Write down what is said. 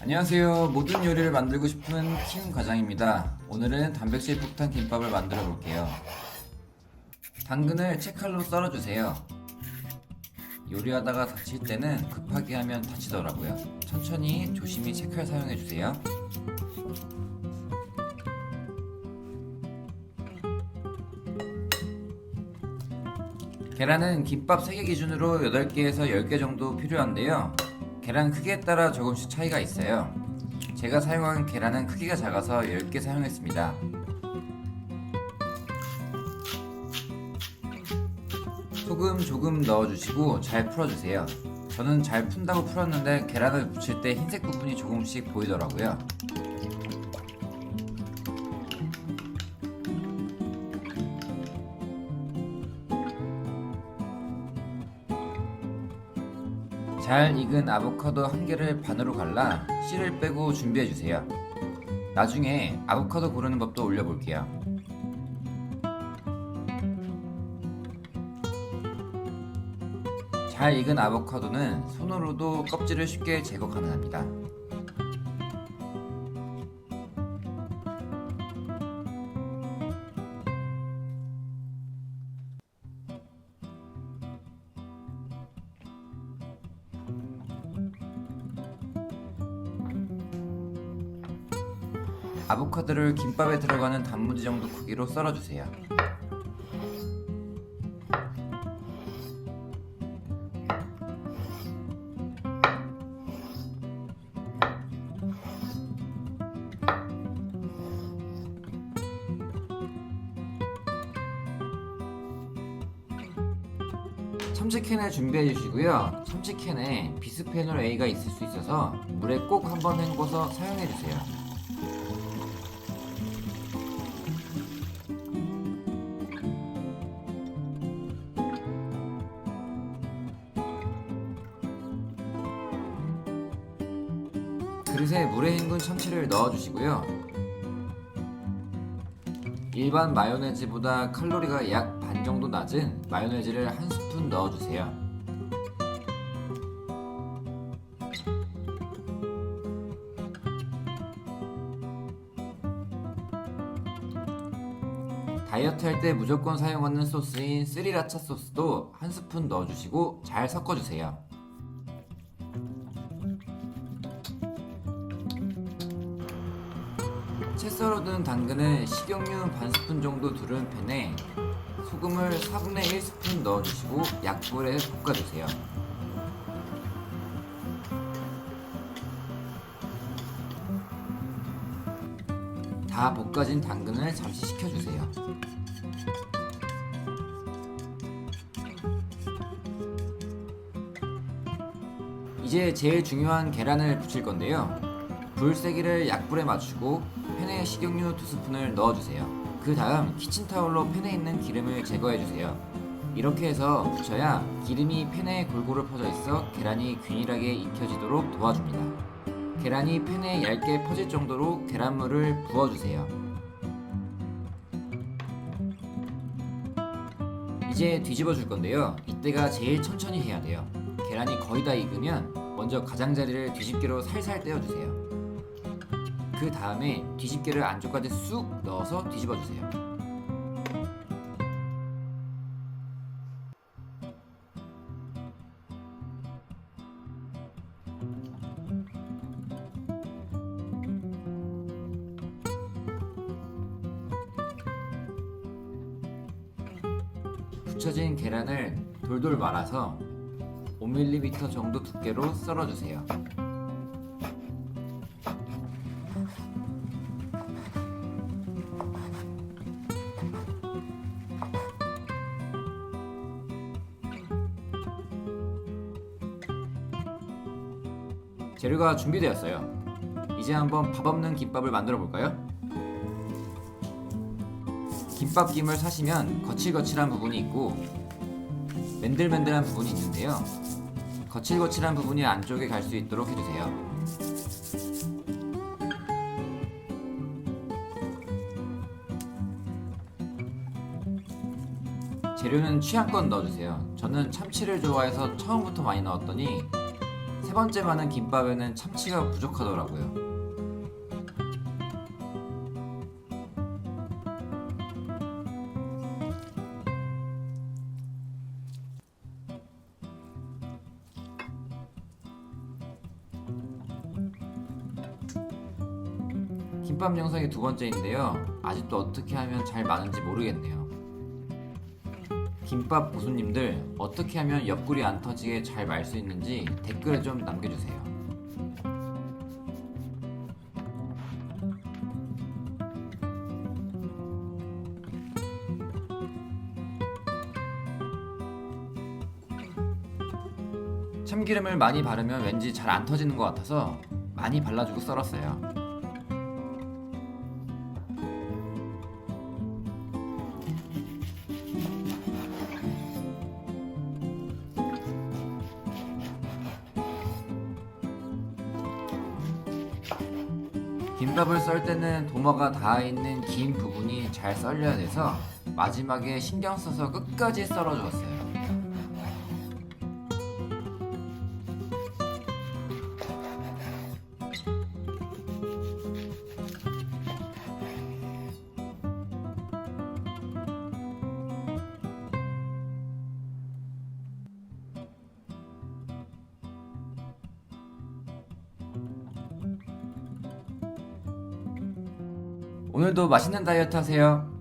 안녕하세요. 모든 요리를 만들고 싶은 킴 과장입니다. 오늘은 단백질 폭탄 김밥을 만들어 볼게요. 당근을 채칼로 썰어주세요. 요리하다가 다칠 때는 급하게 하면 다치더라고요. 천천히 조심히 채칼 사용해주세요. 계란은 김밥 3개 기준으로 8개에서 10개 정도 필요한데요. 계란 크기에 따라 조금씩 차이가 있어요. 제가 사용한 계란은 크기가 작아서 10개 사용했습니다. 소금 조금 넣어주시고 잘 풀어주세요. 저는 잘 푼다고 풀었는데 계란을 붙일 때 흰색 부분이 조금씩 보이더라고요. 잘 익은 아보카도 한 개를 반으로 갈라 씨를 빼고 준비해 주세요. 나중에 아보카도 고르는 법도 올려볼게요. 잘 익은 아보카도는 손으로도 껍질을 쉽게 제거 가능합니다. 아보카도를 김밥에 들어가는 단무지 정도 크기로 썰어주세요. 참치캔을 준비해 주시고요. 참치캔에 비스페놀 A가 있을 수 있어서 물에 꼭 한번 헹궈서 사용해 주세요. 그릇에 물에 헹군 참치를 넣어주시고요. 일반 마요네즈보다 칼로리가 약 반 정도 낮은 마요네즈를 한 스푼 넣어주세요. 다이어트 할 때 무조건 사용하는 소스인 스리라차 소스도 한 스푼 넣어주시고 잘 섞어주세요. 채 썰어둔 당근을 식용유 반 스푼 정도 두른 팬에 소금을 4분의 1 스푼 넣어주시고 약불에 볶아주세요. 다 볶아진 당근을 잠시 식혀주세요. 이제 제일 중요한 계란을 부칠 건데요. 불 세기를 약불에 맞추고 팬에 식용유 두 스푼을 넣어주세요. 그 다음 키친타올로 팬에 있는 기름을 제거해주세요. 이렇게 해서 부쳐야 기름이 팬에 골고루 퍼져 있어 계란이 균일하게 익혀지도록 도와줍니다. 계란이 팬에 얇게 퍼질 정도로 계란물을 부어주세요. 이제 뒤집어 줄 건데요. 이때가 제일 천천히 해야 돼요. 계란이 거의 다 익으면 먼저 가장자리를 뒤집개로 살살 떼어주세요. 그 다음에 뒤집개를 안쪽까지 쑥 넣어서 뒤집어 주세요. 붙여진 계란을 돌돌 말아서 5mm 정도 두께로 썰어주세요. 재료가 준비되었어요. 이제 한번 밥 없는 김밥을 만들어 볼까요? 김밥 김을 사시면 거칠거칠한 부분이 있고 맨들맨들한 부분이 있는데요. 거칠거칠한 부분이 안쪽에 갈 수 있도록 해주세요. 재료는 취향껏 넣어주세요. 저는 참치를 좋아해서 처음부터 많이 넣었더니 번째 많은 김밥에는 참치가 부족하더라고요. 김밥 영상이 두 번째인데요. 아직도 어떻게 하면 잘 마는지 모르겠네요. 김밥 고수님들 어떻게 하면 옆구리 안 터지게 잘 말 수 있는지 댓글에 좀 남겨주세요. 참기름을 많이 바르면 왠지 잘 안 터지는 것 같아서 많이 발라주고 썰었어요. 김밥을 썰 때는 도마가 닿아 있는 긴 부분이 잘 썰려야 돼서 마지막에 신경 써서 끝까지 썰어 주었어요. 오늘도 맛있는 다이어트 하세요.